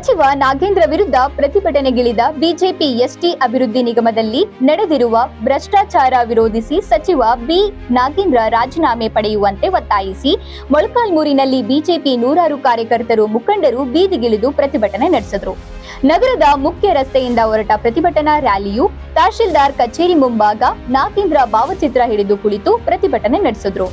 ಸಚಿವ ನಾಗೇಂದ್ರ ವಿರುದ್ಧ ಪ್ರತಿಭಟನೆಗಿಳಿದ BJP ST ಅಭಿವೃದ್ಧಿ ನಿಗಮದಲ್ಲಿ ನಡೆದಿರುವ ಭ್ರಷ್ಟಾಚಾರ ವಿರೋಧಿಸಿ ಸಚಿವ ಬಿ ನಾಗೇಂದ್ರ ರಾಜೀನಾಮೆ ಪಡೆಯುವಂತೆ ಒತ್ತಾಯಿಸಿ ಮೊಳಕಾಲ್ಮೂರಿನಲ್ಲಿ ಬಿಜೆಪಿ ನೂರಾರು ಕಾರ್ಯಕರ್ತರು ಮುಖಂಡರು ಬೀದಿಗಿಳಿದು ಪ್ರತಿಭಟನೆ ನಡೆಸಿದರು. ನಗರದ ಮುಖ್ಯ ರಸ್ತೆಯಿಂದ ಹೊರಟ ಪ್ರತಿಭಟನಾ ರ್ಯಾಲಿಯು ತಹಶೀಲ್ದಾರ್ ಕಚೇರಿ ಮುಂಭಾಗ ನಾಗೇಂದ್ರ ಭಾವಚಿತ್ರ ಹಿಡಿದು ಕುಳಿತು ಪ್ರತಿಭಟನೆ ನಡೆಸಿದ್ರು.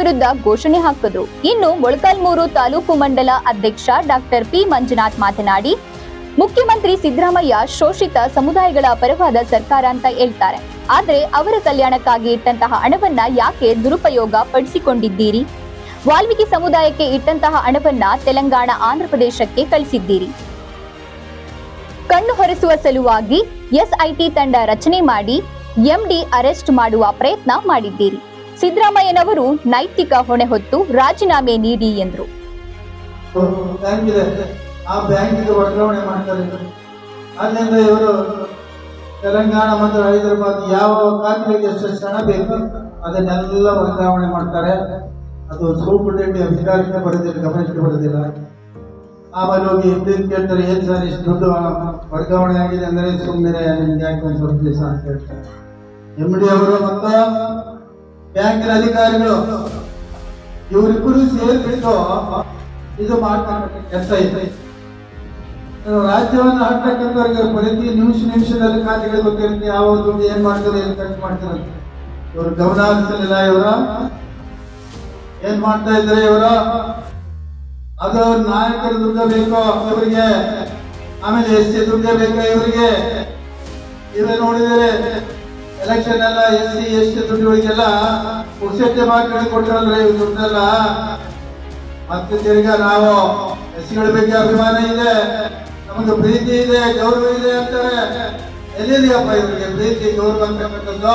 ವಿರುದ್ಧ ಘೋಷಣೆ ಹಾಕಿದ್ರು. ಇನ್ನು ಮೊಳಕಾಲ್ಮೂರು ತಾಲೂಕು ಮಂಡಲ ಅಧ್ಯಕ್ಷ ಡಾಕ್ಟರ್ ಪಿ ಮಂಜುನಾಥ್ ಮಾತನಾಡಿ, ಮುಖ್ಯಮಂತ್ರಿ ಸಿದ್ದರಾಮಯ್ಯ ಶೋಷಿತ ಸಮುದಾಯಗಳ ಪರವಾದ ಸರ್ಕಾರ ಅಂತ ಹೇಳ್ತಾರೆ. ಆದ್ರೆ ಅವರ ಕಲ್ಯಾಣಕ್ಕಾಗಿ ಇಟ್ಟಂತಹ ಹಣವನ್ನ ಯಾಕೆ ದುರುಪಯೋಗ ಪಡಿಸಿಕೊಂಡಿದ್ದೀರಿ? ವಾಲ್ಮೀಕಿ ಸಮುದಾಯಕ್ಕೆ ಇಟ್ಟಂತಹ ಹಣವನ್ನ ತೆಲಂಗಾಣ, ಆಂಧ್ರಪ್ರದೇಶಕ್ಕೆ ಕಳಿಸಿದ್ದೀರಿ. ಕಣ್ಣು ಹೊರಿಸುವ ಸಲುವಾಗಿ ಎಸ್ಐಟಿ ತಂಡ ರಚನೆ ಮಾಡಿ ಎಂಡಿ ಅರೆಸ್ಟ್ ಮಾಡುವ ಪ್ರಯತ್ನ ಮಾಡಿದ್ದೀರಿ. ಸಿದ್ದರಾಮಯ್ಯನವರು ನೈತಿಕ ಹೊಣೆ ಹೊತ್ತು ರಾಜೀನಾಮೆ ನೀಡಿ ಎಂದರು. ಇವರು. ತೆಲಂಗಾಣ ಮತ್ತು ಹೈದರಾಬಾದ್ ಯಾವ ಖಾತೆಗೆ ಎಷ್ಟು ಬೇಕು ಅದನ್ನೆಲ್ಲ ವರ್ಗಾವಣೆ ಮಾಡ್ತಾರೆ. ಅದು ಸೂಪರ್ಟೆಂಟ್ ಅಧಿಕಾರಿನೇ ಬರೋದಿಲ್ಲ, ಗಮನಕ್ಕೆ ಬರೋದಿಲ್ಲ. ಆಮೇಲೆ ಹೋಗಿ ಹಿಂದಿನ ಕೇಳ್ತಾರೆ, ಏನು ಸರ್ ಇಷ್ಟು ದುಡ್ಡು ವರ್ಗಾವಣೆ ಆಗಿದೆ ಅಂದರೆ ಸುಮ್ಮನೆ ನಿಮ್ಗೆ ಯಾಕೆ ಒಂದು ಸ್ವಲ್ಪ ಅಂತ ಹೇಳ್ತಾರೆ ಎಂ ಡಿ ಅವರು ಮತ್ತು ಬ್ಯಾಂಕಿನ ಅಧಿಕಾರಿಗಳು ಇವರಿಬ್ಬರು ಸೇರ್ಬಿಟ್ಟು ಇದು ಮಾಡ್ತಾರೆ ಕೆಲಸ ರಾಜ್ಯವನ್ನು ಹಾಕ್ತಕ್ಕಂಥವ್ರಿಗೆ ಪ್ರತಿ ನಿಮಿಷ ನಿಮಿಷದಲ್ಲಿ ಖಾತೆಗಳು ಗೊತ್ತಿರುತ್ತೆ ಯಾವ ದುಡ್ಡು ಏನ್ ಮಾಡ್ತಾರೆ, ಏನ್ ಖರ್ಚು ಮಾಡ್ತಾರೆ ಇವ್ರು ಗಮನ ಹರಿಸಲಿಲ್ಲ ಇವರ. ಏನ್ ಮಾಡ್ತಾ ಇದ್ರೆ ಇವರು? ಅದು ನಾಯಕರ ದುಡ್ಡು ಬೇಕೋ ಇವರಿಗೆ? ಆಮೇಲೆ ಎಸ್ ಸಿ ದುಡ್ಡೇ ಬೇಕೋ ಇವರಿಗೆ? ಇವೇ ನೋಡಿದರೆ ಎಲೆಕ್ಷನ್ ಎಲ್ಲ ಎಸ್ ಸಿ ಎಸ್ ಟಿ ದುಡ್ಡುಗಳಿಗೆಲ್ಲ ಪುರುಷತೆ ಮಾರ್ಕೆಟ್ ಕೊಟ್ಟರಲ್ರಿ ಇವ್ ದುಡ್ಡೆಲ್ಲ ಮತ್ತೆ ತಿರ್ಗ ನಾವು ಎಸ್ ಸಿಗಳ ಬಗ್ಗೆ ಅಭಿಮಾನ ಇದೆ, ನಮಗೆ ಪ್ರೀತಿ ಇದೆ, ಗೌರವ ಇದೆ ಅಂತಾರೆ. ಎಲ್ಲಿದೆಯಪ್ಪ ಇವರಿಗೆ ಪ್ರೀತಿ, ಗೌರವ ಅಂತಕ್ಕಂಥದ್ದು